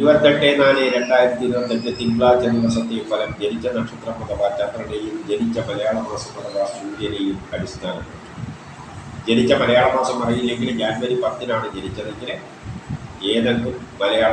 ഇരുപത്തെട്ട് നാല് രണ്ടായിരത്തി ഇരുപത്തെട്ട് തിങ്കളാഴ്ച ദിവസത്തെ ഫലം ജനിച്ച നക്ഷത്രം അഥവാ ചന്ദ്രനെയും ജനിച്ച മലയാള മാസം അഥവാ സൂര്യനെയും അടിസ്ഥാനം ജനിച്ച മലയാള മാസം അറിയില്ലെങ്കിൽ ജാനുവരി പത്തിനാണ് ജനിച്ചതെങ്കിൽ ഏതെങ്കിലും മലയാള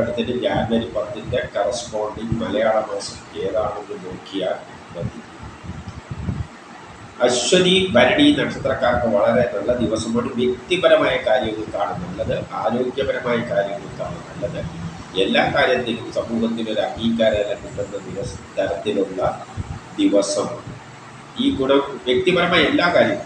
അടുത്തിട്ട് ജാനുവരി പത്തിന്റെ കറസ്പോണ്ടിങ് മലയാള മാസം ഏതാണെന്ന് നോക്കിയാൽ മതി. അശ്വതി ഭരണി നക്ഷത്രക്കാർക്ക് വളരെ നല്ല ദിവസമാണ്. വ്യക്തിപരമായ കാര്യങ്ങൾക്കാണ് നല്ലത്. ആരോഗ്യപരമായ കാര്യങ്ങൾക്കാണ് നല്ലത്. എല്ലാ കാര്യത്തിലും സമൂഹത്തിൽ ഒരു അംഗീകാരം കിട്ടുന്ന ദിവസ തരത്തിലുള്ള ദിവസം. ഈ ഗുണം വ്യക്തിപരമായ എല്ലാ കാര്യവും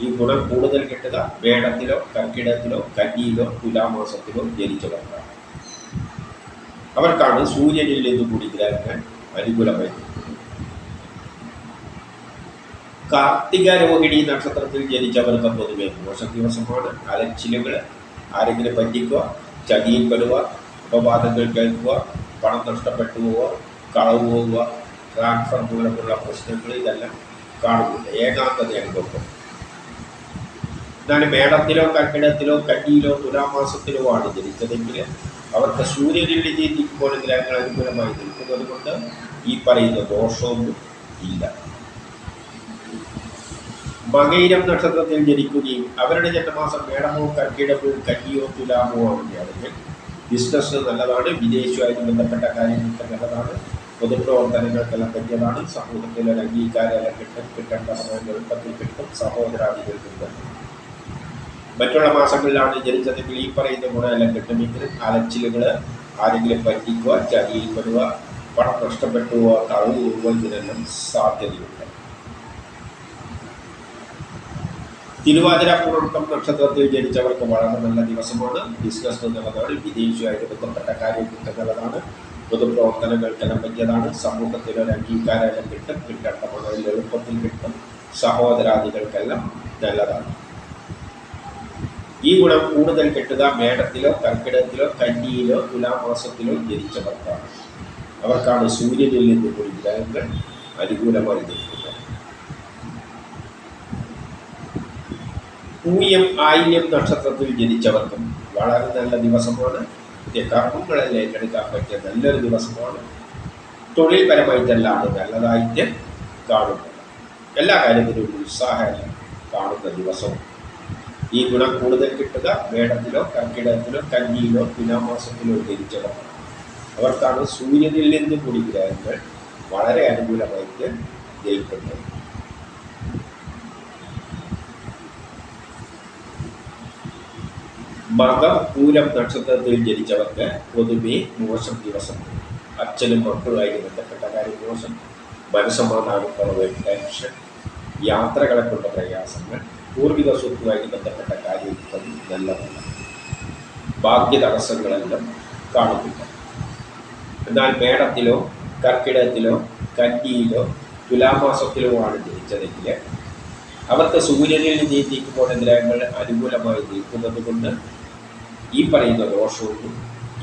ഈ ഗുണം കൂടുതൽ കിട്ടുക വേടത്തിലോ കർക്കിടത്തിലോ കന്നിയിലോ തുലാമാസത്തിലോ ജനിച്ചവർക്കാണ്. അവർക്കാണ് സൂര്യനിൽ നിന്ന് കൂടി ഗ്രഹങ്ങൾ അനുകൂലമായി. കാർത്തിക രോഹിണി നക്ഷത്രത്തിൽ ജനിച്ചവർക്ക് പൊതുവെ മോശം ദിവസമാണ്. അലച്ചിലുകൾ ആരെങ്കിലും പറ്റിക്കുക ചതിയിൽപ്പെടുക അപവാദങ്ങൾ കേൾക്കുക പണം നഷ്ടപ്പെട്ടു പോവുക കളവ് പോവുക ട്രാൻസ്ഫർ മൂലമുള്ള പ്രശ്നങ്ങൾ ഇതെല്ലാം കാണുന്നില്ല ഏകാന്തത അനുഭവപ്പെടും. എന്നാൽ മേടത്തിലോ കക്കിടത്തിലോ കന്നിയിലോ തുലാമാസത്തിലോ ആണ് ജനിച്ചതെങ്കിൽ അവർക്ക് സൂര്യനിൽ ജീവിക്കുമ്പോൾ ഗ്രഹങ്ങൾ അനുകൂലമായി നിൽക്കുന്നത് കൊണ്ട് ഈ പറയുന്ന ദോഷമൊന്നും ഇല്ല. മകയിരം നക്ഷത്രത്തിൽ ജനിക്കുകയും അവരുടെ ജന്മമാസം മേടമോ കർക്കിടമോ കന്നിയോ തുലാമോ ആവുകയാണെങ്കിൽ ബിസിനസ് നല്ലതാണ് വിദേശമായിട്ട് ബന്ധപ്പെട്ട കാര്യങ്ങൾക്ക് നല്ലതാണ് പൊതുപ്രവർത്തനങ്ങൾക്കെല്ലാം പറ്റിയതാണ് സമൂഹത്തിൽ ഒരു അംഗീകാരം കിട്ടും കിട്ടേണ്ട സമയം എളുപ്പത്തിൽ കിട്ടും സഹോദരാദികൾ കിട്ടും മറ്റുള്ള മാസങ്ങളിലാണ് ജനിച്ചതെങ്കിൽ ഈ പറയുന്ന ഗുണമെല്ലാം കിട്ടുമെങ്കിൽ അലച്ചിലുകൾ ആരെങ്കിലും പറ്റിക്കുക ചതിയിൽപ്പെടുക പണം നഷ്ടപ്പെട്ടു പോവുക കളവ് പോവുക ഇതിനെല്ലാം സാധ്യതയുണ്ട്. തിരുവാതിര പൂർവം നക്ഷത്രത്തിൽ ജനിച്ചവർക്ക് വളരെ ദിവസമാണ്. ബിസിനസ് എന്നുള്ളതാണ് വിദേശിയുമായിട്ട് ബന്ധപ്പെട്ട കാര്യം കിട്ടുന്നതാണ് പൊതുപ്രവർത്തനങ്ങൾക്കെല്ലാം പറ്റിയതാണ്. സമൂഹത്തിൽ ഒരു അംഗീകാരം കിട്ടും. കിട്ടേണ്ട പണം എളുപ്പത്തിൽ കിട്ടും. സഹോദരാദികൾക്കെല്ലാം നല്ലതാണ്. ഈ ഗുണം കൂടുതൽ കിട്ടുക മേടത്തിലോ കർക്കിടകത്തിലോ കന്നിയിലോ തുലാമാസത്തിലോ ജനിച്ചവർക്കാണ്. അവർക്കാണ് സൂര്യനിൽ നിന്ന് കൂടി ഗ്രഹങ്ങൾ അനുകൂലമായി നിൽക്കുന്നത് പൂയം ആയില്യം നക്ഷത്രത്തിൽ ജനിച്ചവർക്കും വളരെ നല്ല ദിവസമാണ്. കർമ്മങ്ങളെല്ലാം ഏറ്റെടുക്കാൻ പറ്റിയ നല്ലൊരു ദിവസമാണ്. തൊഴിൽപരമായിട്ടെല്ലാം നല്ലതായിട്ട് കാണുന്നത് എല്ലാ കാര്യത്തിലും ഉത്സാഹം കാണുന്ന ദിവസവും. ഈ ഗുണം കൂടുതൽ കിട്ടുക വേടത്തിലോ കർക്കിടകത്തിലോ കഞ്ഞിയിലോ തുലാമാസത്തിലോ ജനിച്ചവർ. അവർക്കാണ് സൂര്യനിൽ നിന്നും കൂടി ഗ്രഹങ്ങൾ വളരെ അനുകൂലമായിട്ട് ജയിക്കുന്നത്. മകം പൂരം നക്ഷത്രത്തിൽ ജനിച്ചവർക്ക് പൊതുവെ മോശം ദിവസം. അച്ഛനും മക്കളുമായി ബന്ധപ്പെട്ട കാര്യം മോശം. മനസ്സമാധാനം കുറവ് ടെൻഷൻ യാത്രകളെ കൊണ്ട പ്രയാസങ്ങൾ പൂർവിക സ്വത്തുമായി ബന്ധപ്പെട്ട കാര്യങ്ങൾ നല്ലതല്ല. ഭാഗ്യ തടസ്സങ്ങളെല്ലാം കാണുന്നില്ല. എന്നാൽ മേടത്തിലോ കർക്കിടകത്തിലോ കന്നിയിലോ തുലാമാസത്തിലോ ആണ് ജനിച്ചതെങ്കിൽ അവർക്ക് സൂര്യനിൽ നീതിക്കുമ്പോൾ ഗ്രഹങ്ങൾ അനുകൂലമായി നിൽക്കുന്നത് കൊണ്ട് ഈ പറയുന്ന ദോഷമൊന്നും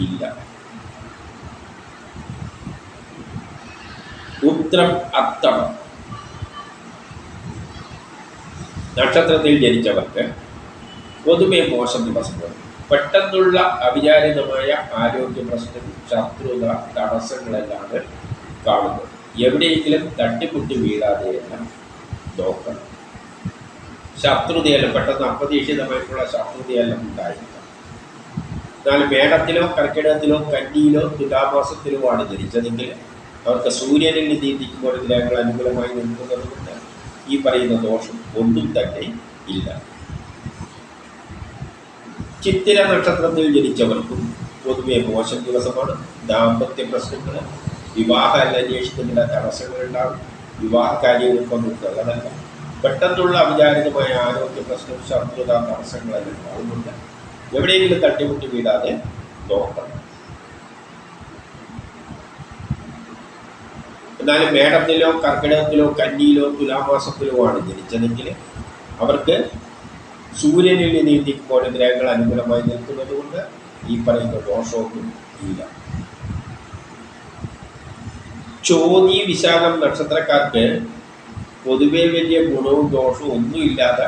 ഇല്ല. ഉത്രം അത്തം. നക്ഷത്രത്തിൽ ജനിച്ചവർക്ക് പൊതുവെ മോശം ദിവസമാണ് പെട്ടെന്നുള്ള അവിചാരിതമായ ആരോഗ്യ പ്രശ്നം ശത്രുത തടസ്സങ്ങളെല്ലാം കാണുന്നത്. എവിടെയെങ്കിലും തട്ടിമുട്ടി വീഴാതെയെല്ലാം നോക്കണം ശത്രുതയെല്ലാം പെട്ടെന്ന് അപ്രതീക്ഷിതമായിട്ടുള്ള ശത്രുതയെല്ലാം ഉണ്ടായിരിക്കാം എന്നാൽ മേടത്തിലോ കർക്കിടകത്തിലോ കന്നിയിലോ തുലാമാസത്തിലോ ആണ് ധരിച്ചതെങ്കിൽ അവർക്ക് സൂര്യനിൽ നീന്തിക്കുമ്പോൾ ഗ്രഹങ്ങൾ അനുകൂലമായി നിൽക്കുന്നത് കൊണ്ട് ഈ പറയുന്ന ദോഷം ഒന്നും തന്നെ ഇല്ല. ചിത്തിര നക്ഷത്രത്തിൽ ജനിച്ചവർക്കും പൊതുവെ മോശം ദിവസമാണ്. ദാമ്പത്യ പ്രശ്നങ്ങൾ വിവാഹ അന്വേഷണത്തിന്റെ തടസ്സങ്ങളുണ്ടാകും വിവാഹ കാര്യങ്ങൾക്കൊന്നും നല്ലതല്ല പെട്ടെന്നുള്ള അവിചാരിതമായ ആരോഗ്യ പ്രശ്നം ശത്രുത തടസ്സങ്ങളെല്ലാം ഉണ്ടാകുന്നുണ്ട് എവിടെയെങ്കിലും തട്ടിമുട്ടി വീഴാതെ നോക്കണം എന്നാലും മേടത്തിലോ കർക്കിടകത്തിലോ കന്നിയിലോ തുലാമാസത്തിലോ ആണ് ജനിച്ചതെങ്കിൽ അവർക്ക് സൂര്യനിൽ നീന്തിക്കുമ്പോൾ ഗ്രഹങ്ങൾ അനുകൂലമായി നിൽക്കുന്നത് കൊണ്ട് ഈ പറയുന്ന ദോഷമൊന്നും ഇല്ല. ചോതി വിശാഖം നക്ഷത്രക്കാർക്ക് പൊതുവേ വലിയ ഗുണവും ദോഷവും ഒന്നുമില്ലാത്ത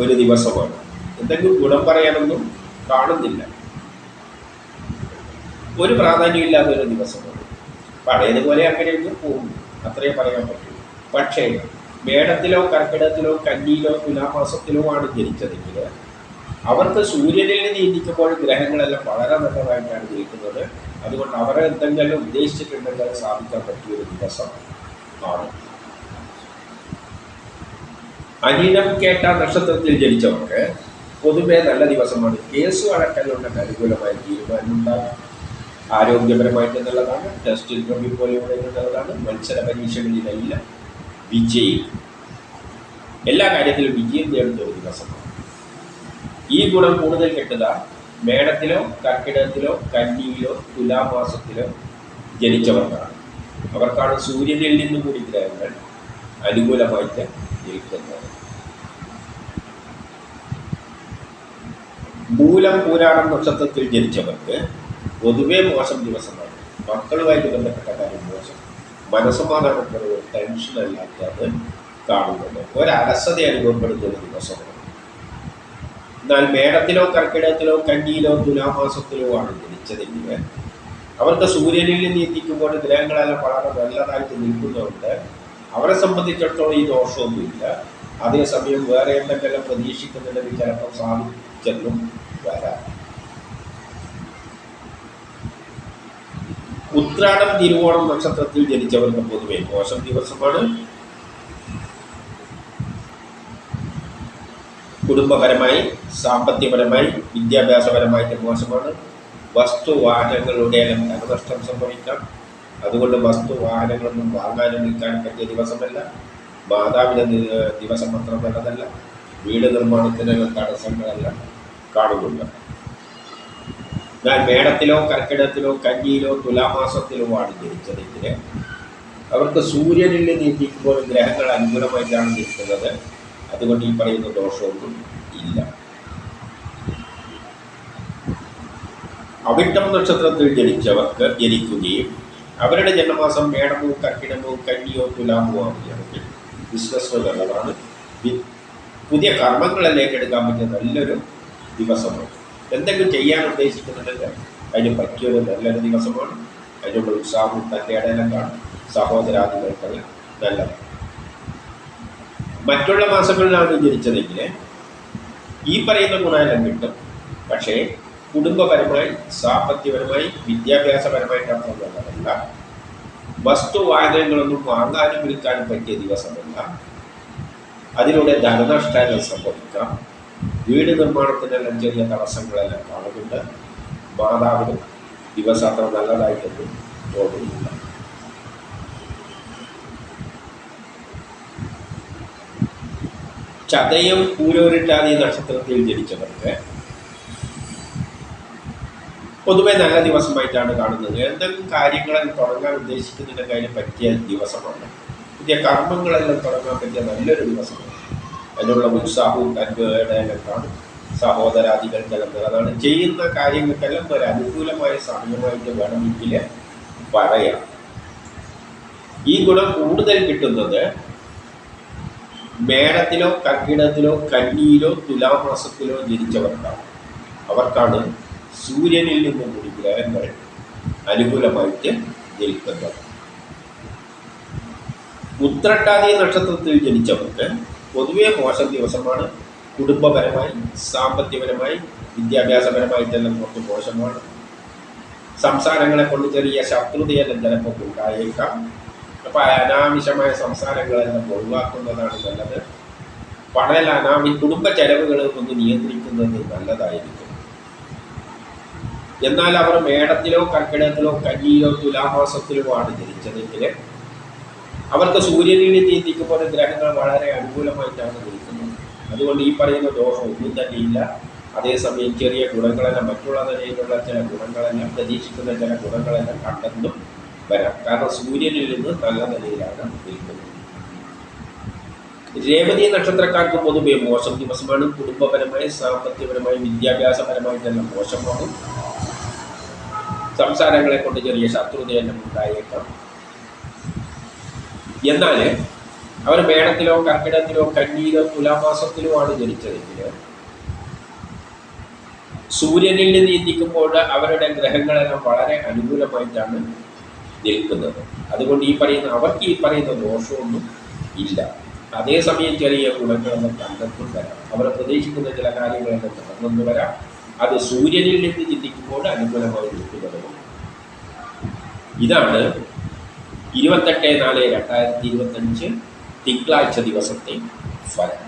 ഒരു ദിവസമാണ്. എന്തെങ്കിലും ഗുണം പറയാനൊന്നും കാണുന്നില്ല. ഒരു പ്രാധാന്യമില്ലാത്ത ഒരു ദിവസമാണ് പഴയതുപോലെ അങ്ങനെ അങ്ങ് പോകും അത്രേ പറയാൻ പറ്റൂ. പക്ഷേ മേടത്തിലോ കർക്കിടത്തിലോ കന്നിയിലോ തുലാമാസത്തിലോ ആണ് ജനിച്ചതെങ്കിൽ അവർക്ക് സൂര്യനിൽ നീന്തിക്കുമ്പോൾ ഗ്രഹങ്ങളെല്ലാം വളരെ നല്ലതായിട്ടാണ് ജനിക്കുന്നത്. അതുകൊണ്ട് അവരെ എന്തെങ്കിലും ഉദ്ദേശിച്ചിട്ടുണ്ടെങ്കിൽ അത് സാധിക്കാൻ പറ്റിയ ഒരു ദിവസം ആണ്. അനിനം കേട്ട നക്ഷത്രത്തിൽ ജനിച്ചവർക്ക് പൊതുവെ നല്ല ദിവസമാണ്. കേസ് അടക്കലുണ്ടെങ്കിൽ അനുകൂലമായ തീരുമാനമുണ്ടാകും. ആരോഗ്യപരമായിട്ട് നല്ലതാണ് ടെസ്റ്റ് ഇന്റർവ്യൂ പോലെയുള്ള നല്ലതാണ് മത്സര പരീക്ഷകളിലെല്ലാം വിജയം. എല്ലാ കാര്യത്തിലും വിജയം നേടുന്ന ഒരു ദിവസമാണ്. ഈ ഗുണം കൂടുതൽ കിട്ടുക മേടത്തിലോ കർക്കിടകത്തിലോ കന്നിയിലോ തുലാമാസത്തിലോ ജനിച്ചവർക്കാണ്. അവർക്കാണ് സൂര്യനിൽ നിന്നും കൂടി ഗ്രഹങ്ങൾ അനുകൂലമായിട്ട് നിൽക്കുന്നത്. മൂലം പൂരാടം നക്ഷത്രത്തിൽ ജനിച്ചവർക്ക് പൊതുവെ മോശം ദിവസമാണ്. മക്കളുമായിട്ട് ബന്ധപ്പെട്ട കാര്യം മോശം. മനസ്സമാധാനപ്പെടുന്നത് ടെൻഷൻ അല്ലാത്തത് കാണുന്നത്. ഒരലസത അനുഭവപ്പെടുന്ന ഒരു ദിവസമാണ്. എന്നാൽ മേടത്തിലോ കർക്കിടകത്തിലോ കന്നിയിലോ തുലാമാസത്തിലോ ആണ് ജനിച്ചതെങ്കിൽ അവർക്ക് സൂര്യനിൽ നിന്ന് എത്തിക്കുമ്പോൾ ഗ്രഹങ്ങളെല്ലാം വളരെ നല്ലതായിട്ട് നിൽക്കുന്നുണ്ട് അവരെ സംബന്ധിച്ചിടത്തോളം ഈ ദോഷമൊന്നുമില്ല. അതേസമയം വേറെ എന്തെങ്കിലും പ്രതീക്ഷിക്കുന്നുണ്ടെങ്കിൽ ചിലപ്പോൾ സാധിച്ചെന്നും വരാം. ഉത്രാടം തിരുവോണം നക്ഷത്രത്തിൽ ജനിച്ചവർക്ക് പൊതുവെ മോശം ദിവസമാണ്. കുടുംബപരമായി സാമ്പത്തികപരമായി വിദ്യാഭ്യാസപരമായിട്ട് മോശമാണ്. വസ്തു വാഹനങ്ങളുടെ ധനനഷ്ടം സംഭവിക്കാം. അതുകൊണ്ട് വസ്തു വാഹനങ്ങളൊന്നും വാങ്ങാനും നിൽക്കാനും പറ്റിയ ദിവസമല്ല. മാതാവിന്റെ ദിവസം മാത്രം നല്ലതല്ല. വീട് നിർമ്മാണത്തിനുള്ള തടസ്സങ്ങളെല്ലാം കാണുന്നുണ്ട്. എന്നാൽ മേടത്തിലോ കർക്കിടത്തിലോ കഞ്ഞിയിലോ തുലാമാസത്തിലോ ആണ് ജനിച്ചതെങ്കിൽ അവർക്ക് സൂര്യനിൽ നീന്തിക്കുമ്പോൾ ഗ്രഹങ്ങൾ അനുകൂലമായിട്ടാണ് നിൽക്കുന്നത്. അതുകൊണ്ട് ഈ പറയുന്ന ദോഷമൊന്നും ഇല്ല. അവിട്ടം നക്ഷത്രത്തിൽ ജനിച്ചവർക്ക് ജനിക്കുകയും അവരുടെ ജന്മമാസം മേടമോ കർക്കിടമോ കന്നിയോ തുലാമോ ആവുകയാണെങ്കിൽ ബിസിനസ് നല്ലതാണ് പുതിയ കർമ്മങ്ങളെ ഏറ്റെടുക്കാൻ പറ്റിയ നല്ലൊരു ദിവസമാണ്. എന്തെങ്കിലും ചെയ്യാൻ ഉദ്ദേശിക്കുന്നുണ്ടെങ്കിൽ അതിന് പറ്റിയൊരു നല്ലൊരു ദിവസമാണ്. അതിനുള്ള ഉത്സാഹവും തന്റെ കാണും. സഹോദരാദികൾക്കെല്ലാം നല്ലത് മറ്റുള്ള മാസങ്ങളിലാണ് ജനിച്ചതെങ്കിൽ ഈ പറയുന്ന ഗുണമെല്ലാം കിട്ടും. പക്ഷേ കുടുംബപരമായി സാമ്പത്തികപരമായി വിദ്യാഭ്യാസപരമായിട്ട് അത്ര നല്ലതല്ല. വസ്തു വാഹനങ്ങളൊന്നും വാങ്ങാനും വിൽക്കാനും പറ്റിയ ദിവസമല്ല. അതിലൂടെ ധനനഷ്ടങ്ങൾ സംഭവിക്കാം. വീട് നിർമ്മാണത്തിനെല്ലാം ചെറിയ തടസ്സങ്ങളെല്ലാം കാണുന്നുണ്ട്. മാതാവിന് ദിവസം അത്ര നല്ലതായിട്ടൊന്നും തോന്നുന്നില്ല. ചതയം പൂരോരിട്ടാതി നക്ഷത്രത്തിൽ ജനിച്ചവർക്ക് പൊതുവെ നല്ല ദിവസമായിട്ടാണ് കാണുന്നത്. എന്തെങ്കിലും കാര്യങ്ങൾ തുടങ്ങാൻ ഉദ്ദേശിക്കുന്നതിന്റെ കാര്യം പറ്റിയ ദിവസമാണ്. പുതിയ കർമ്മങ്ങളെല്ലാം തുടങ്ങാൻ പറ്റിയ നല്ലൊരു ദിവസം. അതിനുള്ള ഉത്സാഹവും തന്റെല്ലാം കാണും സഹോദരാദികൾക്കെല്ലാം അതാണ് ചെയ്യുന്ന കാര്യങ്ങൾക്കെല്ലാം ഒരു അനുകൂലമായ സമയമായിട്ട് വേണമെങ്കിൽ പറയാം. ഈ ഗുണം കൂടുതൽ കിട്ടുന്നത് മേടത്തിലോ കക്കിടത്തിലോ കന്നിയിലോ തുലാമാസത്തിലോ ജനിച്ചവർക്കാണ്. അവർക്കാണ് സൂര്യനിൽ നിന്നും കൂടി ഗ്രഹങ്ങൾ അനുകൂലമായിട്ട് നിൽക്കുന്നത് ഉത്രട്ടാതി നക്ഷത്രത്തിൽ ജനിച്ചവർക്ക് പൊതുവെ മോശം ദിവസമാണ്. കുടുംബപരമായി സാമ്പത്തികപരമായി വിദ്യാഭ്യാസപരമായിട്ടെല്ലാം കുറച്ച് മോശമാണ്. സംസാരങ്ങളെ കൊണ്ട് ചെറിയ ശത്രുതയെല്ലാം ചിലപ്പോൾ ഉണ്ടായേക്കാം. അപ്പോൾ അനാവശ്യമായ സംസാരങ്ങളെല്ലാം ഒഴിവാക്കുന്നതാണ് നല്ലത്. പണൽ അനാമി കുടുംബ ചെലവുകൾ ഒന്ന് നിയന്ത്രിക്കുന്നത് നല്ലതായിരിക്കും. എന്നാൽ അവർ മേടത്തിലോ കർക്കിടകത്തിലോ കന്നിയിലോ തുലാമാസത്തിലോ ആണ് ജനിച്ചതെങ്കിൽ അവർക്ക് സൂര്യനിൽ നീന്തിക്കുമ്പോൾ ഗ്രഹങ്ങൾ വളരെ അനുകൂലമായിട്ടാണ് നിൽക്കുന്നത്. അതുകൊണ്ട് ഈ പറയുന്ന ദോഷം ഒന്നും തന്നെയില്ല അതേസമയം ചെറിയ ഗുണങ്ങളെല്ലാം മറ്റുള്ള നിലയിലുള്ള ചില ഗുണങ്ങളെല്ലാം പ്രതീക്ഷിക്കുന്ന ചില ഗുണങ്ങളെല്ലാം കണ്ടെന്നും വരാം. കാരണം സൂര്യനിൽ നിന്ന് നല്ല നിലയിലാണ് നിൽക്കുന്നത്. രേവതി നക്ഷത്രക്കാർക്ക് പൊതുവെ മോശം ദിവസമാണ്. കുടുംബപരമായി സാമ്പത്തികപരമായി വിദ്യാഭ്യാസപരമായിട്ടെല്ലാം മോശമാണ്. സംസാരങ്ങളെ കൊണ്ട് ചെറിയ ശത്രുതയെല്ലാം ഉണ്ടായേക്കാം. എന്നാൽ അവർ മേടത്തിലോ കർക്കിടത്തിലോ കന്നിയിലോ തുലാമാസത്തിലോ ആണ് ജനിച്ചതെങ്കിൽ സൂര്യനിൽ നിന്ന് അവരുടെ ഗ്രഹങ്ങളെല്ലാം വളരെ അനുകൂലമായിട്ടാണ് നിൽക്കുന്നത്. അതുകൊണ്ട് ഈ പറയുന്ന അവർക്ക് ഈ പറയുന്ന ദോഷമൊന്നും ഇല്ല. അതേസമയം ചെറിയ ഗുണങ്ങളൊന്നും കണ്ടെത്തും വരാം അവർ പ്രതീക്ഷിക്കുന്ന ചില കാര്യങ്ങളൊക്കെ കണ്ടെന്ന് വരാം. അത് സൂര്യനിൽ നിന്ന് ചിന്തിക്കുമ്പോൾ അനുകൂലമായി നിൽക്കുന്നതും ഇതാണ് ഇരുപത്തെട്ട് നാല് രണ്ടായിരത്തി ഇരുപത്തഞ്ച് തിങ്കളാഴ്ച ദിവസത്തെ ഫലം.